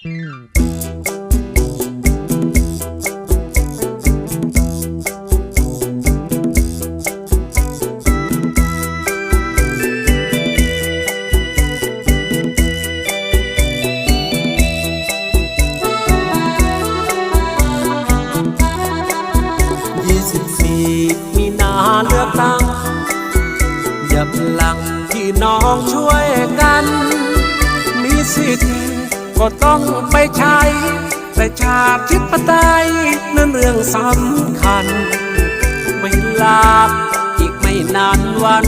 24มีนาเลือกตั้งอย่าพลังพี่น้องช่วยกัน มีสิทธิ์ ก็ต้องไปใช้ประชาธิปไตยนั่นเรื่องสำคัญ เวลาอีกไม่นานวัน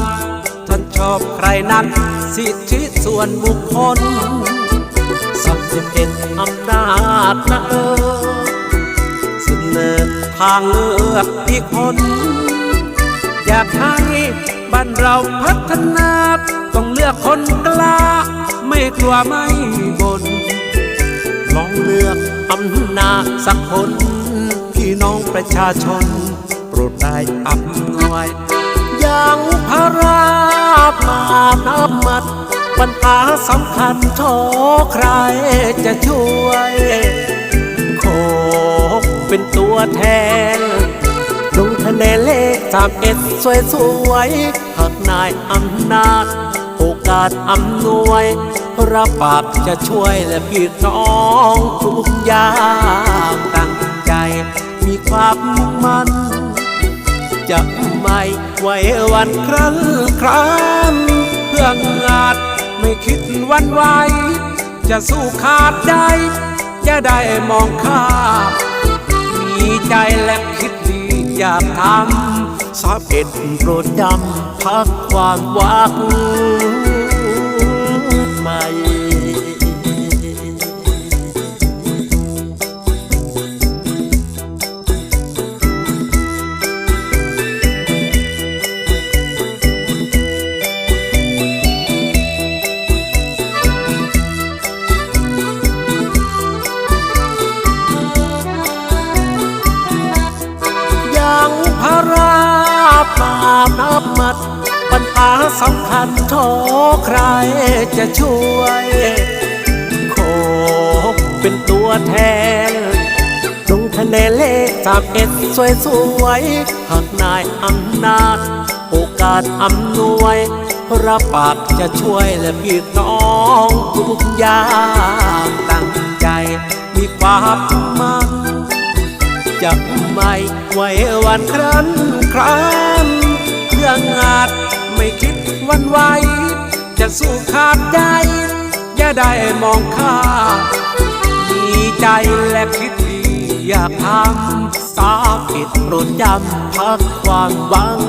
ท่านชอบใครนั้น สิทธิส่วนบุคคลสักสิบเอ็ดอำนาจนะเออเสนอทางเลือกอีกคน อยากให้บ้านเราพัฒนา ต้องเลือกคนกล้า ไม่กลัวไม่บนลองเลือกอำนาจสักคนพี่น้องประชาชน โปรดได้อำนวยอย่างพระราชมาน้ำมัด ปัญหาสำคัญโทใครจะช่วยโคกเป็นตัวแทนลงคะแนนเลขสามเอ็ดสวยสวยหากนายอำนาจโอกาสอำนวย รับปากจะช่วยและพี่น้องทุกอย่างตั้งใจมีความมุ่งมั่นจะไม่ไหวหวันครั้นครามเพื่องาดไม่คิดวันไหวจะสู้ขาดใจอย่าได้มองข้ามมีใจและคิดดีอยากทำสาเอ็ดโปรดจำพักความหวัง ปานับมัด ปัญหาสำคัญโทใครจะช่วยโคกเป็นตัวแทนลงคะแนนเลขสามเอ็ดสวยสวยๆหากนายอำนาจ โอกาสอำนวย รับปากจะช่วยและพี่น้องทุกอย่างตั้งใจมีความมั่น จะไม่ไหวหวันครั้นครามเรื่องาดไม่คิดวันไหว จะสู้ขาดใจอย่าได้มองข้ามมีใจและคิดดีอย่าทำสาผิดโปรดจำพักความหวัง